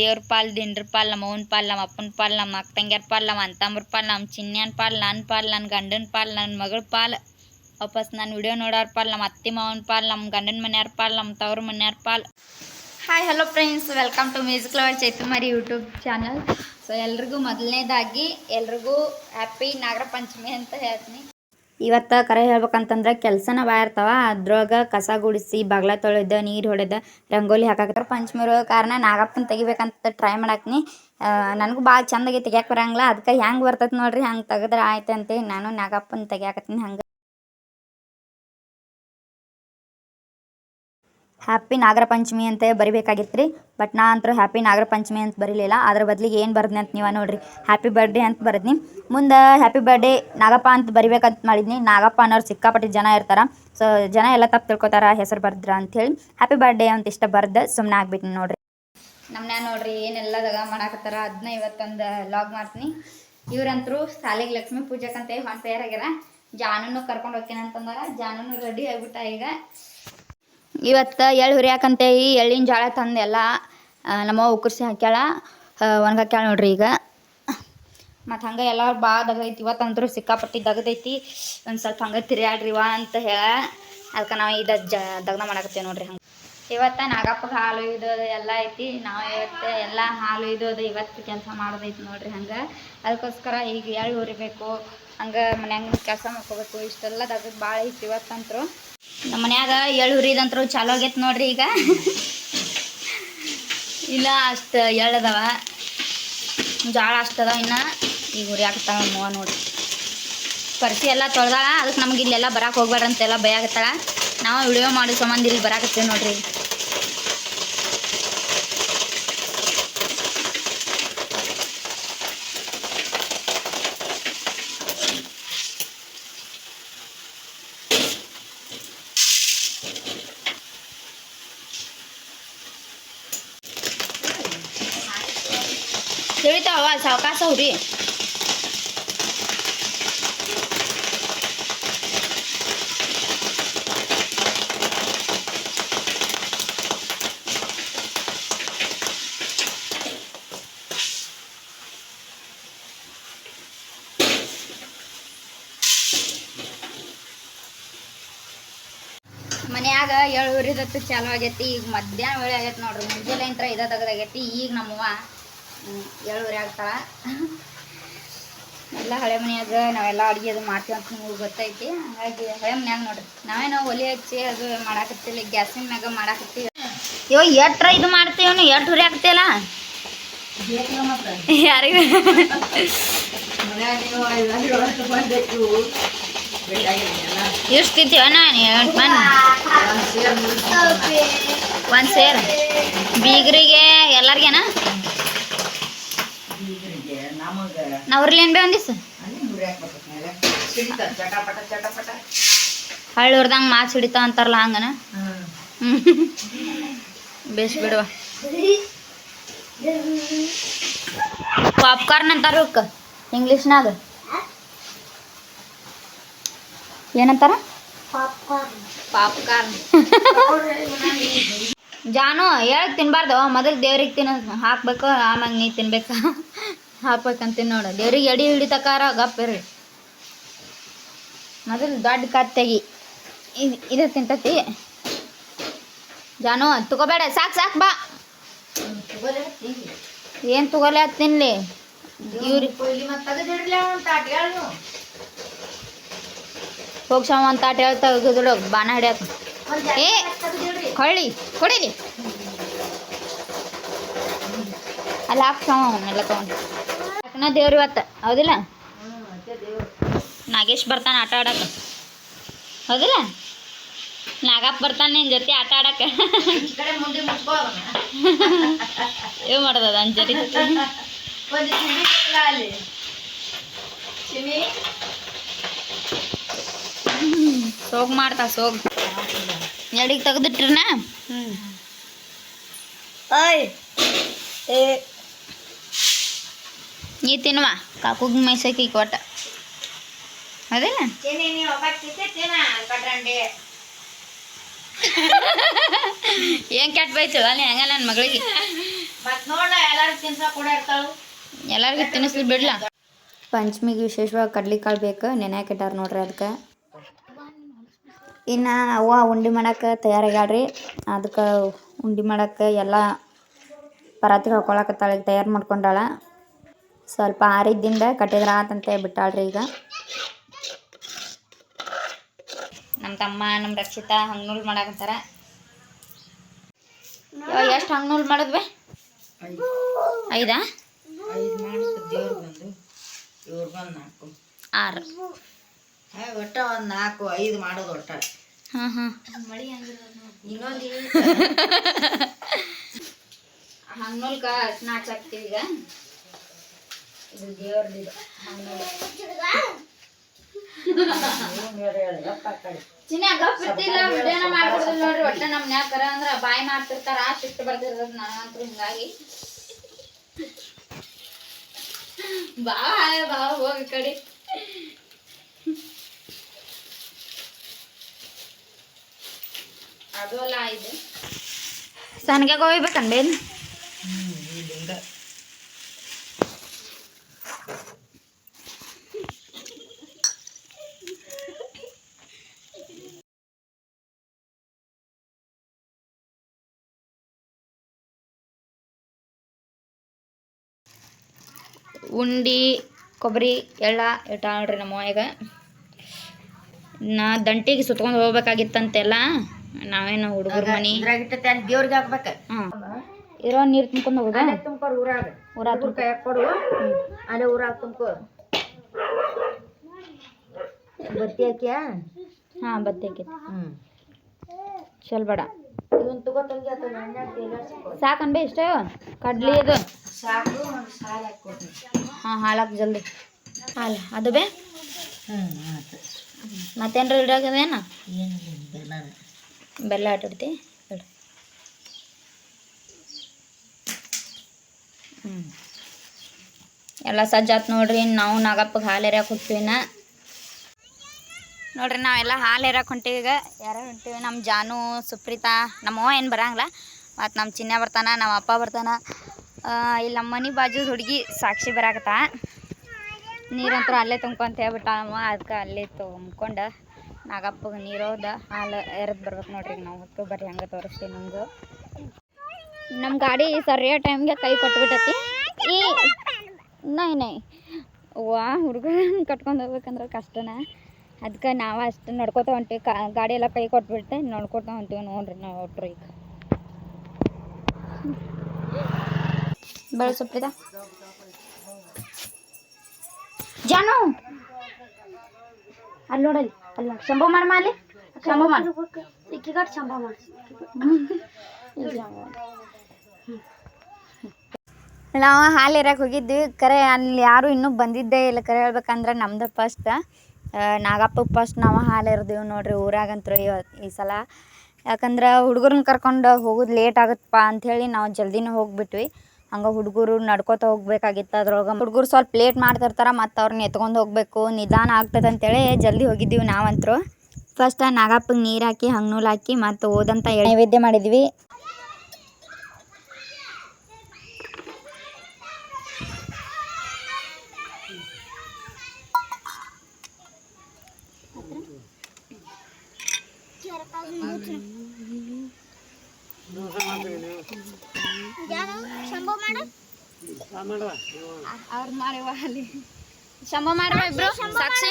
ದೇವ್ರ ಪಾಲ್, ದಿಂಡ್ರ ಪಾಲ್, ನಮ್ಮ ಅವ್ನ ಪಾಲ್, ನಮ್ಮ ಅಪ್ಪನ ಪಾಲ್, ನಮ್ಮ ಅಕ್ಕ ತಂಗ್ಯಾರ ಪಾಲ್, ನಮ್ಮ ಅಂತಂಬ್ರ ಪಾಲ್, ನಮ್ಮ ಚಿನ್ಯಾನ ಪಾಲ್, ನನ್ನ ಪಾಲ್, ನನ್ನ ಗಂಡನ ಪಾಲ್, ನನ್ನ ಮಗಳ ಪಾಲ್. ವಾಪಸ್ ನಾನು ವಿಡಿಯೋ ನೋಡೋರ ಪಾಲ್, ನಮ್ಮ ಅತ್ತೆ ಮಾವನ ಪಾಲ್, ನಮ್ಮ ಗಂಡನ ಮನೆಯವ್ರ ಪಾಲ್, ನಮ್ಮ ತವ್ರ ಮನೆಯವ್ರ Pal. Hi hello friends welcome to music lover Chaitumari YouTube channel so ಎಲ್ರಿಗೂ ಮೊದಲನೇದಾಗಿ ಎಲ್ರಿಗೂ ಹ್ಯಾಪಿ ನಾಗರ ಪಂಚಮಿ ಅಂತ ಹೇಳ್ತೀನಿ. ಇವತ್ತು ಕರೆ ಹೇಳ್ಬೇಕಂತಂದ್ರೆ ಕೆಲಸನ ಭಾಳ ಇರ್ತಾವ, ಅದ್ರೊಳಗೆ ಕಸ ಗುಡಿಸಿ, ಬಾಗ್ಲ ತೊಳೆದ, ನೀರು ಹೊಡೆದ, ರಂಗೋಲಿ ಹಾಕಾಕ ಪಂಚಮಿ ಇರೋ ಕಾರಣ ನಾಗಪ್ಪನ ತೆಗಿಬೇಕಂತ ಟ್ರೈ ಮಾಡಾಕ್ನಿ. ನನಗೂ ಭಾಳ ಚಂದಾಗಿ ತೆಗಿಯಕ್ಕೆ ಬರಂಗಿಲ್ಲ. ಅದಕ್ಕೆ ಹೆಂಗೆ ಬರ್ತೈತೆ ನೋಡ್ರಿ, ಹಂಗೆ ತೆಗೆದ್ರೆ ಆಯ್ತು ನಾನು ನಾಗಪ್ಪನ ತೆಗಿಯಾಕತ್ತೀನಿ ಹಂಗೆ. ಹ್ಯಾಪಿ ನಾಗರ ಪಂಚಮಿ ಅಂತ ಬರಿಬೇಕಾಗಿತ್ತು ರೀ ಬಟ್ ನಾ ಅಂತೂ ಹ್ಯಾಪಿ ನಾಗರ ಪಂಚಮಿ ಅಂತ ಬರೀಲಿಲ್ಲ. ಅದ್ರ ಬದಲಿಗೆ ಏನು ಬರ್ದ್ನಿ ಅಂತ ನೀವು ನೋಡ್ರಿ. ಹ್ಯಾಪಿ ಬರ್ಡೇ ಅಂತ ಬರೆದ್ನಿ. ಮುಂದೆ ಹ್ಯಾಪಿ ಬರ್ಡೇ ನಾಗಪ್ಪ ಅಂತ ಬರಿಬೇಕಂತ ಮಾಡಿದ್ನಿ. ನಾಗಪ್ಪ ಅನ್ನೋರು ಸಿಕ್ಕಾಪಟ್ಟಿ ಜನ ಇರ್ತಾರ. ಸೊ ಜನ ಎಲ್ಲ ತಪ್ಪು ತಿಳ್ಕೊತಾರ ಹೆಸರು ಬರ್ದ್ರ ಅಂಥೇಳಿ ಹ್ಯಾಪಿ ಬರ್ಡೇ ಅಂತ ಇಷ್ಟ ಬರ್ದು ಸುಮ್ಮನೆ ಆಗ್ಬಿಟ್ಟಿನಿ ನೋಡ್ರಿ. ನಮ್ಮನ್ನ ನೋಡ್ರಿ ಏನೆಲ್ಲ ದಗ ಮಾಡಾಕತ್ತಾರ ಅದನ್ನ ಇವತ್ತೊಂದು ಲಾಗ್ ಮಾಡ್ತೀನಿ. ಇವ್ರಂತರೂ ಸಾಲಿಗೆ ಲಕ್ಷ್ಮೀ ಪೂಜೆಕಂತ ಹೊಂಟ ತಯಾರಾಗ್ಯಾರ ಜಾನೂನು ಕರ್ಕೊಂಡು ಹೋಗ್ತೀನಿ ಅಂತಂದಾರ. ಜಾನೂನು ರೆಡಿ ಆಗ್ಬಿಟ್ಟ ಈಗ. ಇವತ್ತು ಎಳ್ಳು ಈ ಎಳ್ಳಿನ ಜಾಳ ತಂದೆಲ್ಲ ನಮ್ಮ ಉಕ್ಕರ್ಸಿ ಹಾಕ್ಯಾಳ. ಒಣಗಾಕ್ಯಾಳ ನೋಡ್ರಿ ಈಗ. ಮತ್ತು ಹಂಗೆ ಎಲ್ಲ ಭಾಳ ದಗದೈತಿ. ಅಂದ್ರೆ ಸಿಕ್ಕಾಪಟ್ಟಿ ದಗದೈತಿ. ಒಂದು ಸ್ವಲ್ಪ ಹಂಗೆ ತಿರ್ಯಾಡ್ರಿ ವಾ ಅಂತ ಹೇಳ. ಅದಕ್ಕೆ ನಾವು ಇದು ಜ, ದಗ್ನ ಮಾಡಕತ್ತೇವೆ ನೋಡ್ರಿ ಹಂಗೆ. ಇವತ್ತು ನಾಗಪ್ಪಗೆ ಹಾಲು ಇಡೋದು ಎಲ್ಲ ಐತಿ. ನಾವು ಇವತ್ತು ಎಲ್ಲ ಹಾಲು ಇಡೋದು ಇವತ್ತು ಕೆಲಸ ಮಾಡೋದೈತಿ ನೋಡ್ರಿ ಹಂಗೆ. ಅದಕ್ಕೋಸ್ಕರ ಈಗ ಎಳ್ಳು ಹುರಿಬೇಕು. ಹಂಗೆ ಮನ್ಯಾಗ ಕೆಲಸ ಮಾಡ್ಕೋಬೇಕು. ಇಷ್ಟೆಲ್ಲ ದಗದು ಭಾಳ ಐತಿ ಇವತ್ತಂತರೂ. ನಮ್ಮ ಮನ್ಯಾಗ ಎಳ್ಳು ಹುರಿದಂತರೂ ಚಾಲು ಆಗೈತೆ ನೋಡ್ರಿ ಈಗ. ಇಲ್ಲ, ಅಷ್ಟು ಎಳ್ಳದವ ಜಾಳ ಅಷ್ಟದ ಇನ್ನು. ಈಗ ಹುರಿಯಾಕತ್ತಾಳ ಮೂವ ನೋಡಿ ಪರಿಸಿ ಎಲ್ಲ ತೊಳ್ದಾಳ. ಅದಕ್ಕೆ ನಮ್ಗೆ ಇಲ್ಲೆಲ್ಲ ಬರಕ್ಕೆ ಹೋಗ್ಬೇಡ್ರಂತೆಲ್ಲ ಭಯ ಆಗತ್ತಳ. ನಾವು ವಿಡಿಯೋ ಮಾಡೋ ಸಂಬಂಧ ಇಲ್ಲಿ ಬರಕತ್ತೀವಿ ನೋಡ್ರಿ ಸಾವಕಾಶ ಹುರಿ ಮನ್ಯಾಗ ಏಳು ಹುರಿದತ್ತು ಚಾಲು ಆಗೈತಿ, ಈಗ ಮಧ್ಯಾಹ್ನ ವೇಳೆ ಆಗೈತಿ ನೋಡ್ರಿ, ಮುಂಜಾನೆ ಇಂತ್ರ ಇದ ತೆಗ್ದಾಗೈತಿ, ಈಗ ನಮ್ಮವ್ವ ಹ್ಮ್, ಏಳು ಹುರಿ ಆಗ್ತಾಳ. ಎಲ್ಲ ಹಳೆ ಮನೆಯಾಗ ನಾವೆಲ್ಲ ಅಡುಗೆ ಅದು ಮಾಡ್ತೀವಿ ಅಂತ ನಿಮ್ಗೆ ಗೊತ್ತೈತಿ. ಹಾಗಾಗಿ ಹಳೆ ಮನ್ಯಾಗ ನೋಡ್ರಿ. ನಾವೇ ನಾವು ಒಲೆ ಹಚ್ಚಿ ಅದು ಮಾಡಾಕತ್ತಿಲ್ಲ ಗ್ಯಾಸಿನ ಮ್ಯಾಗ ಮಾಡಾಕತ್ತೀವಿ. ಇವಾಗ ಎಟ್ರ ಇದು ಮಾಡ್ತೀವಿ ಎಟ್ ಹುರಿ ಆಗ್ತಿಲ್ಲ ಯಾರಿಗೂ? ಎಷ್ಟು ತಿಂತೀವ ನಾನು ಎಂಟು ಮಂದಿ ಒಂದು ಸೇರ್. ಬೀಗರಿಗೆ ಎಲ್ಲರಿಗೇನ? ನಾವ್ರಲ್ಲಿ ಬೇ ಒಂದಿವ್ಸ ಹಳ್ಳಿ ಹುರ್ದಂಗೆ ಮಾತು ಹಿಡಿತಾವ ಅಂತಾರಲ್ಲ ಹಂಗನ. ಬೇಸ್ ಬಿಡುವ. ಪಾಪ್ಕಾರ್ನ್ ಅಂತಾರ ಇಂಗ್ಲಿಷ್ ಇಂಗ್ಲೀಷ್ನಾಗ? ಏನಂತಾರ? ಪಾಪ್ಕಾರ್ನ್. ಜಾನು, ಹೇಳಕ್ ತಿನ್ಬಾರ್ದು. ಮೊದಲು ದೇವ್ರಿಗೆ ತಿನ್ನ, ಹಾಕ್ಬೇಕು, ಆಮ್ಯಾಗ ನೀ ತಿನ್ಬೇಕು. ಹಾಕ್ಬೇಕಂತೀನಿ ನೋಡು. ದೇವ್ರಿಗೆ ಎಡಿ ಹಿಡಿತಕಾರ ಗಪ್ಪಿರಿ ಮೊದಲು ದೊಡ್ಡ ಕತ್ತೆಗಿ ಇದು ಇದು ತಿಂತತಿ. ಜಾನು ತಗೋಬೇಡ. ಸಾಕು ಸಾಕು, ಬಾ. ಏನು ತಗೋಲೆ ಅದು ತಿನ್ಲಿ? ಇವ್ರಿ ಹೋಗ್ಸವ ಒಂದು ತಾಟ್ ಬಾಣ ಹಿಡಿಯಕ್ಕೆ ಏ ಹೊಳ್ಳಿ ಕೊಡಿಲಿ. ಅಲ್ಲಿ ಹಾಕ್ಸವ ಅವನ್ನೆಲ್ಲ ತೊಗೊಂಡು. ಯಾಕನ ದೇವ್ರಿ ಇವತ್ತು ಹೌದಿಲ್ಲ? ನಾಗೇಶ್ ಬರ್ತಾನೆ ಆಟ ಆಡಕ್ಕೆ ಹೌದಿಲ್ಲ? ನಾಗಪ್ಪ ಬರ್ತಾನೆ ನಿನ್ನ ಜೊತೆ ಆಟ ಆಡಕ್ಕೆ ಏನು ಮಾಡೋದು ಅಂಜರಿ ಸೋಗ್ ಮಾಡ್ತಾ ಸೋಗ್. ಎಡಿಗೆ ತೆಗೆದಿಟ್ರನ ನೀ ತಿನ್ನುವ. ಕಾಕುಗ್ ಮೈಸಕ್ಕೆ ಕೊಟ್ಟ. ಅದೇನ ಏನ್ ಕೆಟ್ಟ ಬೈತು ಅಲ್ಲಿ ಹಂಗ ನನ್ನ ಮಗಳಿಗೆ. ಎಲ್ಲರಿಗೂ ತಿನ್ನಿಸ್ಲಿ ಬಿಡ್ಲ. ಪಂಚಮಿಗೆ ವಿಶೇಷವಾಗಿ ಕಡ್ಲಿಕಾಳು ಬೇಕು ನೆನೆಯಾಕೆ ಇಟ್ಟಾರ ನೋಡ್ರಿ ಅದಕ್ಕೆ ಇನ್ನು ಅವ್ವ ಉಂಡೆ ಮಾಡಕ್ಕೆ ತಯಾರಾಗ್ಯಾಳ್ರಿ. ಅದಕ್ಕೆ ಉಂಡೆ ಮಾಡಕ್ಕೆ ಎಲ್ಲ ಪರಾತಿಗೆ ಹಾಕೊಳಕತ್ತಾಳ ತಯಾರು ಮಾಡ್ಕೊಂಡಾಳ. ಸ್ವಲ್ಪ ಆರಿದ್ದಿಂದ ಕಟ್ಟಿದ್ರ ಆತಂತೆ ಬಿಟ್ಟಾಳ್ರಿ ಈಗ. ನಮ್ಮ ತಮ್ಮ ನಮ್ಮ ರಕ್ಷಿತಾ ಹಂಗ್ನೂಲ್ ಮಾಡಾಕತ್ತಾರ. ಎಷ್ಟು ಹಂಗ್ನೂಲ್ ಮಾಡಿದ್ವಿ? ಐದಾ? ಆರು. ಹೇ ಒಟ್ಟ ಒಂದು ನಾಲ್ಕು ಐದು ಮಾಡೋದು ಒಟ್ಟ. ಹಾಂ ಹಾಂ ಇನ್ನೊಂದು ಹಂಗ್ನೂಲ್ಕ ಅರ್ಶನ ಹಚ್ಚಾಕ್ತೀವಿ ಈಗ. ಇದು ದೇವ್ರದ್ದು ವಿಡಿಯೋನ ಮಾಡ್ಕೊಡ್ದಿಲ್ಲ ನೋಡ್ರಿ ಒಟ್ಟ ನಮ್ ಯಾಕರ ಅಂದ್ರ ಬಾಯಿ ಮಾಡ್ತಿರ್ತಾರ ಸಿಟ್ಟು ಬರ್ತಿರ್ತದ ನನಗಂತೂ ಹಿಂಗಾಗಿ. ಬಾ ಬಾ ಹೋಗಿ ಕಡೆ. ಅದು ಅಲ್ಲ ಇದು. ಸನ್ಗೆ ಹೋಗ್ಬೇಕನ್ಬೇನ್ ಉಂಡಿ ಕೊಬ್ಬರಿ ಎಳ್ಳ ಇಟ್ಟ ನೋಡ್ರಿ ನಮ್ಮ ಈಗ ನಾ ದಂಟಿಗೆ ಸುತ್ಕೊಂಡು ಹೋಗ್ಬೇಕಾಗಿತ್ತಂತೆಲ್ಲ ನಾವೇನು ಹುಡುಗರ ಮನಿ. ದೇವ್ರಿಗೆ ಹಾಕ್ಬೇಕ. ಇರೋ ನೀರು ತುಂಬ್ಕೊಂಡು ಹೋಗುದಾ? ತುಂಬ್ಕೊರು ಊರಾಗ. ಊರಾಗ ಹುಡುಗರ ಕೈ ಕೊಡು. ಅಲ್ಲೇ ಊರಾಗ ತುಂಬ್ಕೊ. ಬತ್ತಿ ಹಾಕ್ಯಾ? ಹಾ ಬತ್ತಿ ಹಾಕೈತಿ ಹ್ಞೂ ಚಲ್ ಬೇಡ. ಸಾಕನ್ಬೇ ಇಷ್ಟ? ಕಡ್ಲಿ ಇದು. ಸಾಕು ಹಾಂ ಹಾಲಕ್ಕೆ ಜಲ್ದಿ. ಹಾಲು ಅದು ಬೇ. ಹ್ಞೂ ಆಯ್ತು. ಮತ್ತೇನ್ರ ಏನಿಲ್ಲ ಬೆಲ್ಲನ. ಬೆಲ್ಲ ಆಟಾಡ್ತಿ? ಹ್ಞೂ ಎಲ್ಲ ಸಜ್ಜಾತ್ ನೋಡ್ರಿ ನಾವು ನಾಗಪ್ಪಗೆ ಹಾಲು ಎರ್ಯಾಕೆ ಹೊಂಟಿವಿನ ನೋಡ್ರಿ ನಾವೆಲ್ಲ ಹಾಲು ಎರ್ಯಾಕೆ ಹೊಂಟೀವಿ ಈಗ. ಯಾರು ಹೊಂಟೀವಿ? ನಮ್ಮ ಜಾನು ಸುಪ್ರೀತಾ ನಮ್ಮವ್ವ ಏನು ಬರಂಗಿಲ್ಲ. ಮತ್ತು ನಮ್ಮ ಚಿನ್ನ ಬರ್ತಾನ ನಮ್ಮ ಅಪ್ಪ ಬರ್ತಾನ. ಇಲ್ಲಿ ಮನೆ ಬಾಜು ಹುಡುಗಿ ಸಾಕ್ಷಿ ಬರಾಕತ್ತ. ನೀರಂತರ ಅಲ್ಲೇ ತುಂಬ್ಕೊಂತ ಹೇಳ್ಬಿಟ್ಟಾವ ಅದಕ್ಕೆ ಅಲ್ಲೇ ತುಂಬ್ಕೊಂಡು ನಾಗಪ್ಪಗೆ ನೀರೋದ ಹಾಲು ಎರದು ಬರ್ಬೇಕು ನೋಡ್ರಿ ನಾವು ಹೊತ್ತು ಬರ್ರಿ ಹಂಗೆ ತೋರಿಸ್ತೀವಿ ನಮ್ದು ನಮ್ಮ ಗಾಡಿ ಸರಿಯಾದ ಟೈಮ್ಗೆ ಕೈ ಕೊಟ್ಬಿಟ್ಟತಿ. ಈ ನೈ ನೈ ವಾ ಹುಡುಗ ಕಟ್ಕೊಂಡು ಹೋಗ್ಬೇಕಂದ್ರೆ ಕಷ್ಟನ. ಅದಕ್ಕೆ ನಾವು ಅಷ್ಟು ನೋಡ್ಕೋತಾ ಹೊಂಟಿವಿ. ಕಾ, ಗಾಡಿ ಎಲ್ಲ ಕೈ ಕೊಟ್ಬಿಟ್ಟೆ, ನೋಡ್ಕೊತಾ ಹೊಂಟಿವಿ ನೋಡ್ರಿ ನಾವು ಒಟ್ರು ಈಗ. ಬೆಳೆ no! ಜಾನು ಅಲ್ಲಿ ನೋಡಲ್ಲಿ ಅಲ್ಲ ಶಂಭು ಮಾಡಮ್ಮ ಅಲ್ಲಿ ಶಂಭು ಮಾಡ ಇಕ್ಕಿಗಟ್ ಶಂಭು ಮಾಡ ನಾವು ಹಾಲು ಇರಕ್ಕೆ ಹೋಗಿದ್ವಿ. ಕರೆ ಅಲ್ಲಿ ಯಾರು ಇನ್ನೂ ಬಂದಿದ್ದೇ ಇಲ್ಲ. ಕರೆ ಹೇಳ್ಬೇಕಂದ್ರೆ ನಮ್ದು ಫಸ್ಟ್ ನಾಗಪ್ಪ ಫಸ್ಟ್ ನಾವು ಹಾಲು ಇರ್ದೀವಿ ನೋಡ್ರಿ ಊರಾಗಂತೂ ಈ ಸಲ. ಯಾಕಂದ್ರೆ ಹುಡುಗರನ್ನ ಕರ್ಕೊಂಡು ಹೋಗೋದು ಲೇಟ್ ಆಗುತ್ತಪ್ಪ ಅಂಥೇಳಿ ನಾವು ಜಲ್ದಿನೂ ಹೋಗ್ಬಿಟ್ವಿ. ಹಂಗೆ ಹುಡುಗರು ನಡ್ಕೋತ ಹೋಗ್ಬೇಕಾಗಿತ್ತು ಅದ್ರೊಳಗೆ. ಹುಡುಗರು ಸ್ವಲ್ಪ ಲೇಟ್ ಮಾಡ್ತಿರ್ತಾರೆ, ಮತ್ತು ಅವ್ರನ್ನ ಎತ್ಕೊಂಡು ಹೋಗಬೇಕು, ನಿಧಾನ ಆಗ್ತದೆ ಅಂತೇಳಿ ಜಲ್ದಿ ಹೋಗಿದ್ದೀವಿ ನಾವಂತರು. ಫಸ್ಟ್ ನಾಗಪ್ಪಗೆ ನೀರು ಹಾಕಿ, ಹಂಗ್ನೂಲ್ ಹಾಕಿ, ಮತ್ತು ಓದಂತ ನೈವೇದ್ಯ ಮಾಡಿದ್ವಿ. ಅವ್ರು ಮಾಡುವ ಅಲ್ಲಿ ಶಂಭ ಮಾಡುವ ಇಬ್ರು? ಸಾಕ್ಷಿ?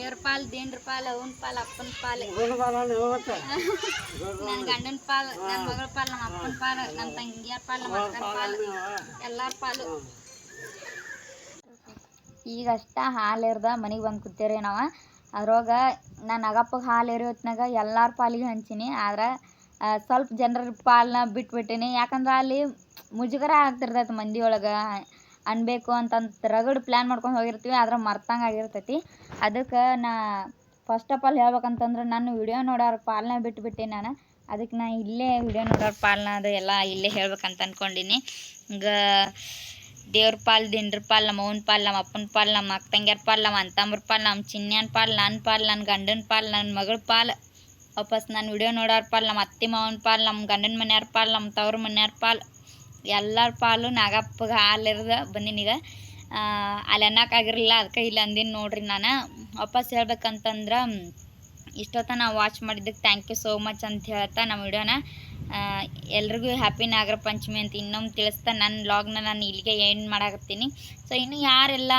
ದೇವ್ರ ಪಾಲ್ ದೇಂಡ್ರ ಪಾಲ್ ಅವನ ಪಾಲ್ ಅಪ್ಪನ ಪಾಲ್. ನನ್ನ ಗಂಡನ ಪಾಲ್ ನನ್ನ ಮಗಳ ಪಾಲ್ ನಮ್ಮ ಅಪ್ಪನ ಪಾಲ್ ನನ್ನ ತಂಗಿಯ ಪಾಲ್ ನಮ್ಮ ಅಕ್ಕನ ಪಾಲ್ ಎಲ್ಲಾರ ಪಾಲು. ಈಗಷ್ಟ ಹಾಲು ಇರ್ದ ಮನೆಗೆ ಬಂದು ಕೂತೀರಿ ನಾವು. ಅದ್ರೊಳಗೆ ನಾನು ಅಗಪ್ಪಗೆ ಹಾಲು ಇರೋ ಹೊತ್ನಾಗ ಎಲ್ಲಾರ ಪಾಲಿಗೆ ಹಂಚೀನಿ. ಆದ್ರೆ ಸ್ವಲ್ಪ ಜನರ ಪಾಲನ್ನ ಬಿಟ್ಬಿಟ್ಟಿನಿ. ಯಾಕಂದ್ರೆ ಅಲ್ಲಿ ಮುಜುಗರ ಆಗ್ತಿರ್ತೈತೆ ಮಂದಿ ಒಳಗೆ ಅನ್ಬೇಕು ಅಂತಂತ ರಗಡ್ ಪ್ಲ್ಯಾನ್ ಮಾಡ್ಕೊಂಡು ಹೋಗಿರ್ತೀವಿ ಆದ್ರೆ ಮರ್ತಂಗೆ ಆಗಿರ್ತೈತಿ. ಅದಕ್ಕೆ ನಾ ಫಸ್ಟ್ ಆಫ್ ಆಲ್ ಹೇಳ್ಬೇಕಂತಂದ್ರೆ ನಾನು ವಿಡಿಯೋ ನೋಡೋರ ಪಾಲನೆ ಬಿಟ್ಬಿಟ್ಟೆ ನಾನು. ಅದಕ್ಕೆ ನಾ ಇಲ್ಲೇ ವಿಡಿಯೋ ನೋಡೋರ ಪಾಲನೆ ಅದು ಎಲ್ಲ ಇಲ್ಲೇ ಹೇಳ್ಬೇಕಂತ ಅಂದ್ಕೊಂಡಿನಿ ಈಗ ದೇವ್ರ ಪಾಲ್ ದಿಂಡ್ರ ಪಾಲ್, ನಮ್ಮ ಅವ್ವನ ಪಾಲ್, ನಮ್ಮ ಅಪ್ಪನ ಪಾಲ್, ನಮ್ಮ ಅಕ್ಕ ತಂಗ್ಯಾರ ಪಾಲ್, ನಮ್ಮ ಅಂತಂಬ್ರ ಪಾಲ್, ನಮ್ಮ ಚಿನ್ಯಾನ ಪಾಲ್, ನನ್ನ ಪಾಲ್, ನನ್ನ ಗಂಡನ ಪಾಲ್, ನನ್ನ ಮಗಳ ಪಾಲ್. ವಾಪಸ್ ನಾನು ವಿಡಿಯೋ ನೋಡೋರ ಪಾಲ್, ನಮ್ಮ ಅತ್ತೆ ಮಾವನ ಪಾಲ್, ನಮ್ಮ ಗಂಡನ ಮನೆಯವ್ರ ಪಾಲ್, ನಮ್ಮ ತವ್ರ ಮನೆಯವ್ರ ಪಾಲ್. ಎಲ್ಲರ ಪಾಲು ನಾಗಪ್ಪಗೆ ಹಾಲಿರ್ದ ಬಂದಿನೀಗ. ಅಲ್ಲಿ ಅನ್ನಕ್ಕಾಗಿರಲಿಲ್ಲ ಅದಕ್ಕೆ ಇಲ್ಲಿ ಅಂದಿನ ನೋಡ್ರಿ ನಾನು. ವಾಪಸ್ ಹೇಳ್ಬೇಕಂತಂದ್ರೆ ಇಷ್ಟೊತ್ತ ನಾವು ವಾಚ್ ಮಾಡಿದ್ದಕ್ಕೆ ಥ್ಯಾಂಕ್ ಯು ಸೋ ಮಚ್ ಅಂತ ಹೇಳ್ತಾ ನಮ್ಮ ವಿಡಿಯೋನ. ಎಲ್ರಿಗೂ ಹ್ಯಾಪಿ ನಾಗರ ಪಂಚಮಿ ಅಂತ ಇನ್ನೊಂದು ತಿಳಿಸ್ತಾ ನನ್ನ ಲಾಗ್ನ ನಾನು ಇಲ್ಲಿಗೆ ಎಂಡ್ ಮಾಡಾಕತ್ತೀನಿ. ಸೊ ಇನ್ನು ಯಾರೆಲ್ಲ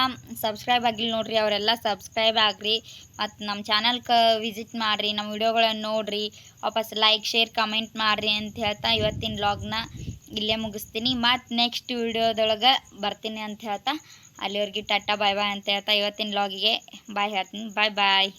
ಸಬ್ಸ್ಕ್ರೈಬ್ ಆಗಿಲ್ಲ ನೋಡ್ರಿ, ಅವರೆಲ್ಲ ಸಬ್ಸ್ಕ್ರೈಬ್ ಆಗ್ರಿ. ಮತ್ತು ನಮ್ಮ ಚಾನಲ್ಗೆ ವಿಸಿಟ್ ಮಾಡಿರಿ ನಮ್ಮ ವಿಡಿಯೋಗಳನ್ನು ನೋಡಿರಿ. ವಾಪಸ್ ಲೈಕ್ ಶೇರ್ ಕಮೆಂಟ್ ಮಾಡಿರಿ ಅಂತ ಹೇಳ್ತಾ ಇವತ್ತಿನ ವ್ಲಾಗ್ನ ಇಲ್ಲೇ ಮುಗಿಸ್ತೀನಿ. ಮತ್ತು ನೆಕ್ಸ್ಟ್ ವಿಡಿಯೋದೊಳಗೆ ಬರ್ತೀನಿ ಅಂತ ಹೇಳ್ತಾ. ಅಲ್ಲಿವರೆಗೆ ಟಾಟಾ, ಬಾಯ್ ಬಾಯ್ ಅಂತ ಹೇಳ್ತಾ. ಇವತ್ತಿನ ಲಾಗಿಗೆ ಬಾಯ್ ಹೇಳ್ತೀನಿ. ಬಾಯ್ ಬಾಯ್